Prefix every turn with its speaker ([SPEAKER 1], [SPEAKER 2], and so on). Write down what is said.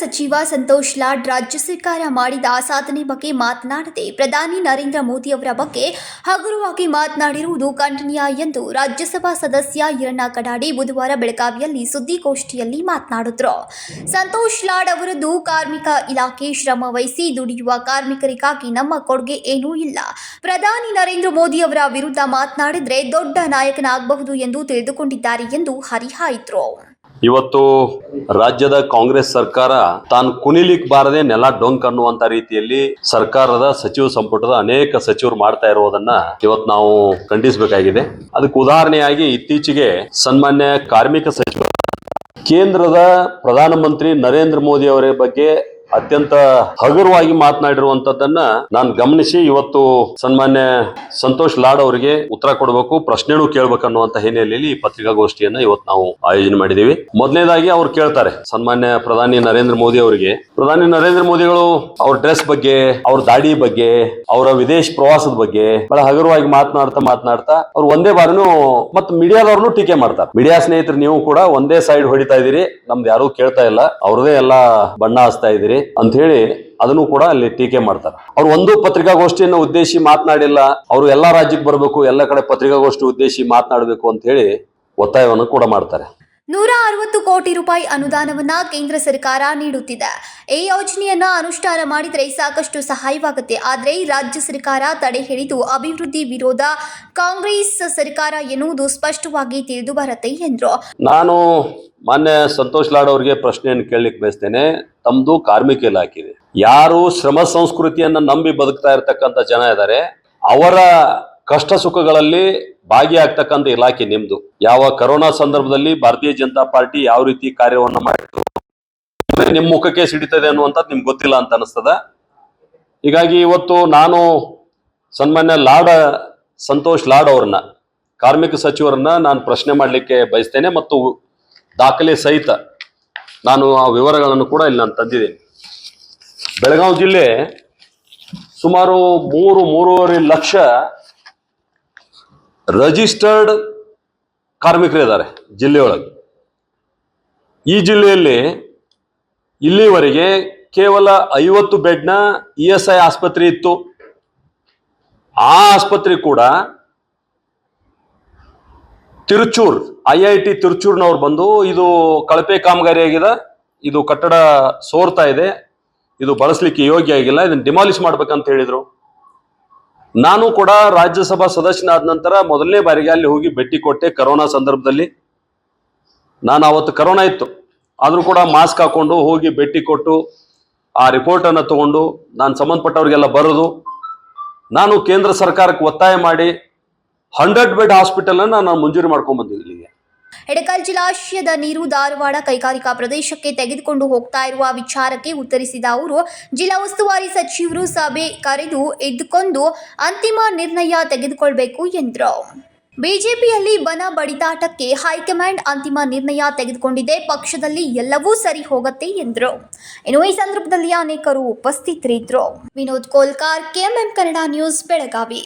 [SPEAKER 1] ಸಚಿವ ಸಂತೋಷ್ ಲಾಡ್ ರಾಜ್ಯ ಸರ್ಕಾರ ಮಾಡಿದ ಸಾಧನೆ ಬಗ್ಗೆ ಮಾತನಾಡದೆ ಪ್ರಧಾನಿ ನರೇಂದ್ರ ಮೋದಿ ಅವರ ಬಗ್ಗೆ ಹಗುರವಾಗಿ ಮಾತನಾಡಿರುವುದು ಖಂಡನೀಯ ಎಂದು ರಾಜ್ಯಸಭಾ ಸದಸ್ಯ ಈರಣ್ಣ ಕಡಾಡಿ ಬುಧವಾರ ಬೆಳಗಾವಿಯಲ್ಲಿ ಸುದ್ದಿಗೋಷ್ಠಿಯಲ್ಲಿ ಮಾತನಾಡಿದ್ರು. ಸಂತೋಷ್ ಲಾಡ್ ಅವರದ್ದು ಕಾರ್ಮಿಕ ಇಲಾಖೆ ಶ್ರಮ ದುಡಿಯುವ ಕಾರ್ಮಿಕರಿಗಾಗಿ ನಮ್ಮ ಕೊಡುಗೆ ಏನೂ ಇಲ್ಲ. ಪ್ರಧಾನಿ ನರೇಂದ್ರ ಮೋದಿ ಅವರ ವಿರುದ್ಧ ಮಾತನಾಡಿದ್ರೆ ದೊಡ್ಡ ನಾಯಕನಾಗಬಹುದು ಎಂದು ತಿಳಿದುಕೊಂಡಿದ್ದಾರೆ ಎಂದು ಹರಿಹಾಯ್ದ್ರು.
[SPEAKER 2] ಇವತ್ತು ರಾಜ್ಯದ ಕಾಂಗ್ರೆಸ್ ಸರ್ಕಾರ ತಾನು ಕುಣಿಲಿಕ್ ಬಾರದೆ ನೆಲ ಡೊಂಕ್ ಅನ್ನುವಂತ ರೀತಿಯಲ್ಲಿ ಸರ್ಕಾರದ ಸಚಿವ ಸಂಪುಟದ ಅನೇಕ ಸಚಿವರು ಮಾಡ್ತಾ ಇರುವುದನ್ನ ಇವತ್ತು ನಾವು ಖಂಡಿಸಬೇಕಾಗಿದೆ. ಅದಕ್ಕೆ ಉದಾಹರಣೆಯಾಗಿ ಇತ್ತೀಚೆಗೆ ಸನ್ಮಾನ್ಯ ಕಾರ್ಮಿಕ ಸಚಿವ ಕೇಂದ್ರದ ಪ್ರಧಾನಮಂತ್ರಿ ನರೇಂದ್ರ ಮೋದಿ ಅವರ ಬಗ್ಗೆ ಅತ್ಯಂತ ಹಗುರವಾಗಿ ಮಾತನಾಡಿರುವಂತದ್ದನ್ನ ನಾನು ಗಮನಿಸಿ ಇವತ್ತು ಸನ್ಮಾನ್ಯ ಸಂತೋಷ್ ಲಾಡ್ ಅವರಿಗೆ ಉತ್ತರ ಕೊಡಬೇಕು, ಪ್ರಶ್ನೆನೂ ಕೇಳ್ಬೇಕು ಅನ್ನುವಂತ ಹಿನ್ನೆಲೆಯಲ್ಲಿ ಈ ಪತ್ರಿಕಾಗೋಷ್ಠಿಯನ್ನ ಇವತ್ತು ನಾವು ಆಯೋಜನೆ ಮಾಡಿದೀವಿ ಮೊದಲನೇದಾಗಿ ಅವ್ರು ಕೇಳ್ತಾರೆ, ಸನ್ಮಾನ್ಯ ಪ್ರಧಾನಿ ನರೇಂದ್ರ ಮೋದಿ ಅವರಿಗೆ, ಪ್ರಧಾನಿ ನರೇಂದ್ರ ಮೋದಿಗಳು ಅವ್ರ ಡ್ರೆಸ್ ಬಗ್ಗೆ, ಅವ್ರ ದಾಡಿ ಬಗ್ಗೆ, ಅವರ ವಿದೇಶ ಪ್ರವಾಸದ ಬಗ್ಗೆ ಬಹಳ ಹಗುರವಾಗಿ ಮಾತನಾಡ್ತಾ ಮಾತನಾಡ್ತಾ ಅವ್ರು ಒಂದೇ ಬಾರಿನೂ ಮತ್ತೆ ಮೀಡಿಯಾದವ್ರನ್ನೂ ಟೀಕೆ ಮಾಡ್ತಾರೆ. ಮೀಡಿಯಾ ಸ್ನೇಹಿತರು ನೀವು ಕೂಡ ಒಂದೇ ಸೈಡ್ ಹೊಡಿತಾ ಇದೀರಿ ನಮ್ದು ಯಾರು ಕೇಳ್ತಾ ಇಲ್ಲ, ಅವ್ರದೇ ಎಲ್ಲಾ ಬಣ್ಣ ಹಚ್ತಾ ಇದೀರಿ ಅಂತ ಹೇಳಿ ಅದನ್ನು ಕೂಡ ಅಲ್ಲಿ ಟೀಕೆ ಮಾಡ್ತಾರೆ. ಅವ್ರು ಒಂದು ಪತ್ರಿಕಾಗೋಷ್ಠಿಯನ್ನು ಉದ್ದೇಶಿ ಮಾತನಾಡಿಲ್ಲ, ಅವರು ಎಲ್ಲಾ ರಾಜ್ಯಕ್ಕೆ ಬರಬೇಕು, ಎಲ್ಲ ಕಡೆ ಪತ್ರಿಕಾಗೋಷ್ಠಿ ಉದ್ದೇಶಿ ಮಾತನಾಡಬೇಕು ಅಂತ ಹೇಳಿ ಒತ್ತಾಯವನ್ನು ಕೂಡ ಮಾಡ್ತಾರೆ.
[SPEAKER 1] ನೂರ ಅರವತ್ತು ಕೋಟಿ ರೂಪಾಯಿ ಅನುದಾನವನ್ನ ಕೇಂದ್ರ ಸರ್ಕಾರ ನೀಡುತ್ತಿದೆ. ಈ ಯೋಜನೆಯನ್ನ ಅನುಷ್ಠಾನ ಮಾಡಿದರೆ ಸಾಕಷ್ಟು ಸಹಾಯವಾಗುತ್ತೆ. ಆದರೆ ರಾಜ್ಯ ಸರ್ಕಾರ ತಡೆ ಹಿಡಿದು ಅಭಿವೃದ್ಧಿ ವಿರೋಧ ಕಾಂಗ್ರೆಸ್ ಸರ್ಕಾರ ಎನ್ನುವುದು ಸ್ಪಷ್ಟವಾಗಿ ತಿಳಿದು ಬರುತ್ತೆ ಎಂದರು.
[SPEAKER 2] ನಾನು ಮಾನ್ಯ ಸಂತೋಷ್ ಲಾಡ್ ಅವರಿಗೆ ಪ್ರಶ್ನೆಯನ್ನು ಕೇಳಲಿಕ್ಕೆ ಬಯಸ್ತೇನೆ. ತಮ್ದು ಕಾರ್ಮಿಕ ಇಲಾಖೆ ಯಾರು ಶ್ರಮ ಸಂಸ್ಕೃತಿಯನ್ನ ನಂಬಿ ಬದುಕ್ತಾ ಇರತಕ್ಕಂತ ಜನ ಇದ್ದಾರೆ ಅವರ ಕಷ್ಟ ಸುಖಗಳಲ್ಲಿ ಭಾಗಿಯಾಗ್ತಕ್ಕಂಥ ಇಲಾಖೆ ನಿಮ್ದು. ಯಾವ ಕರೋನಾ ಸಂದರ್ಭದಲ್ಲಿ ಭಾರತೀಯ ಜನತಾ ಪಾರ್ಟಿ ಯಾವ ರೀತಿ ಕಾರ್ಯವನ್ನ ಮಾಡಿತು ನಿಮ್ಮ ನಿಮ್ ಮುಖಕ್ಕೆ ಸಿಡಿತದೆ ಅನ್ನುವಂಥದ್ದು ನಿಮ್ಗೆ ಗೊತ್ತಿಲ್ಲ ಅಂತ ಅನಿಸ್ತದ. ಹೀಗಾಗಿ ಇವತ್ತು ನಾನು ಸನ್ಮಾನ್ಯ ಲಾಡ ಸಂತೋಷ್ ಲಾಡ್ ಅವ್ರನ್ನ, ಕಾರ್ಮಿಕ ಸಚಿವರನ್ನ ನಾನು ಪ್ರಶ್ನೆ ಮಾಡಲಿಕ್ಕೆ ಬಯಸ್ತೇನೆ ಮತ್ತು ದಾಖಲೆ ಸಹಿತ ನಾನು ಆ ವಿವರಗಳನ್ನು ಕೂಡ ಇಲ್ಲಿ ನಾನು ತಂದಿದ್ದೇನೆ. ಬೆಳಗಾವಿ ಜಿಲ್ಲೆ ಸುಮಾರು ಮೂರು, ಮೂರುವರೆ ಲಕ್ಷ ರಿಜಿಸ್ಟರ್ಡ್ ಕಾರ್ಮಿಕರಿದ್ದಾರೆ ಜಿಲ್ಲೆಯೊಳಗೆ. ಈ ಜಿಲ್ಲೆಯಲ್ಲಿ ಇಲ್ಲಿವರೆಗೆ ಕೇವಲ ಐವತ್ತು ಬೆಡ್ನ ಇ ಎಸ್ ಐ ಆಸ್ಪತ್ರೆ ಇತ್ತು. ಆ ಆಸ್ಪತ್ರೆ ಕೂಡ ತಿರುಚೂರ್, ಐ ಐ ಟಿ ತಿರುಚೂರ್ನವ್ರು ಬಂದು ಇದು ಕಳಪೆ ಕಾಮಗಾರಿ ಆಗಿದೆ ಇದು ಕಟ್ಟಡ ಸೋರ್ತಾ ಇದೆ, ಇದು ಬಳಸಲಿಕ್ಕೆ ಯೋಗ್ಯ ಆಗಿಲ್ಲ, ಇದನ್ನು ಡಿಮಾಲಿಷ್ ಮಾಡ್ಬೇಕಂತ ಹೇಳಿದ್ರು. ನಾನು ಕೂಡ ರಾಜ್ಯಸಭಾ ಸದಸ್ಯನಾದ ನಂತರ ಮೊದಲನೇ ಬಾರಿಗೆ ಅಲ್ಲಿ ಹೋಗಿ ಭೇಟಿ ಕೊಟ್ಟೆ ಕರೋನಾ ಸಂದರ್ಭದಲ್ಲಿ. ನಾನು ಅವತ್ತು ಕರೋನಾ ಇತ್ತು. ಆದರೂ ಕೂಡ ಮಾಸ್ಕ್ ಹಾಕೊಂಡು ಹೋಗಿ ಭೇಟಿ ಕೊಟ್ಟು, ಆ ರಿಪೋರ್ಟನ್ನು ತಗೊಂಡು, ನಾನು ಸಂಬಂಧಪಟ್ಟವ್ರಿಗೆಲ್ಲ ಬರೆದು, ನಾನು ಕೇಂದ್ರ ಸರ್ಕಾರಕ್ಕೆ ಒತ್ತಾಯ ಮಾಡಿ, ಹಂಡ್ರೆಡ್ ಬೆಡ್ ಹಾಸ್ಪಿಟಲನ್ನು ನಾನು ಮಂಜೂರಿ ಮಾಡ್ಕೊಂಡ್ಬಂದಿದ್ದೀನಿ ಇಲ್ಲಿಗೆ
[SPEAKER 1] ಎಡಕಲ್ ಜಲಾಶಯದ ನೀರು ಧಾರವಾಡ ಕೈಗಾರಿಕಾ ಪ್ರದೇಶಕ್ಕೆ ತೆಗೆದುಕೊಂಡು ಹೋಗ್ತಾ ಇರುವ ವಿಚಾರಕ್ಕೆ ಉತ್ತರಿಸಿದ ಅವರು, ಜಿಲ್ಲಾ ಉಸ್ತುವಾರಿ ಸಚಿವರು ಸಭೆ ಕರೆದು ಎದ್ದುಕೊಂಡು ಅಂತಿಮ ನಿರ್ಣಯ ತೆಗೆದುಕೊಳ್ಬೇಕು ಎಂದರು. ಬಿಜೆಪಿಯಲ್ಲಿ ಬನ ಬಡಿದಾಟಕ್ಕೆ ಹೈಕಮಾಂಡ್ ಅಂತಿಮ ನಿರ್ಣಯ ತೆಗೆದುಕೊಂಡಿದೆ. ಪಕ್ಷದಲ್ಲಿ ಎಲ್ಲವೂ ಸರಿ ಹೋಗುತ್ತೆ ಎಂದರು. ಇನ್ನು ಈ ಸಂದರ್ಭದಲ್ಲಿ ಅನೇಕರು ಉಪಸ್ಥಿತರಿದ್ದರು. Vinod Kolkar, KMM Kannada news, Belagavi.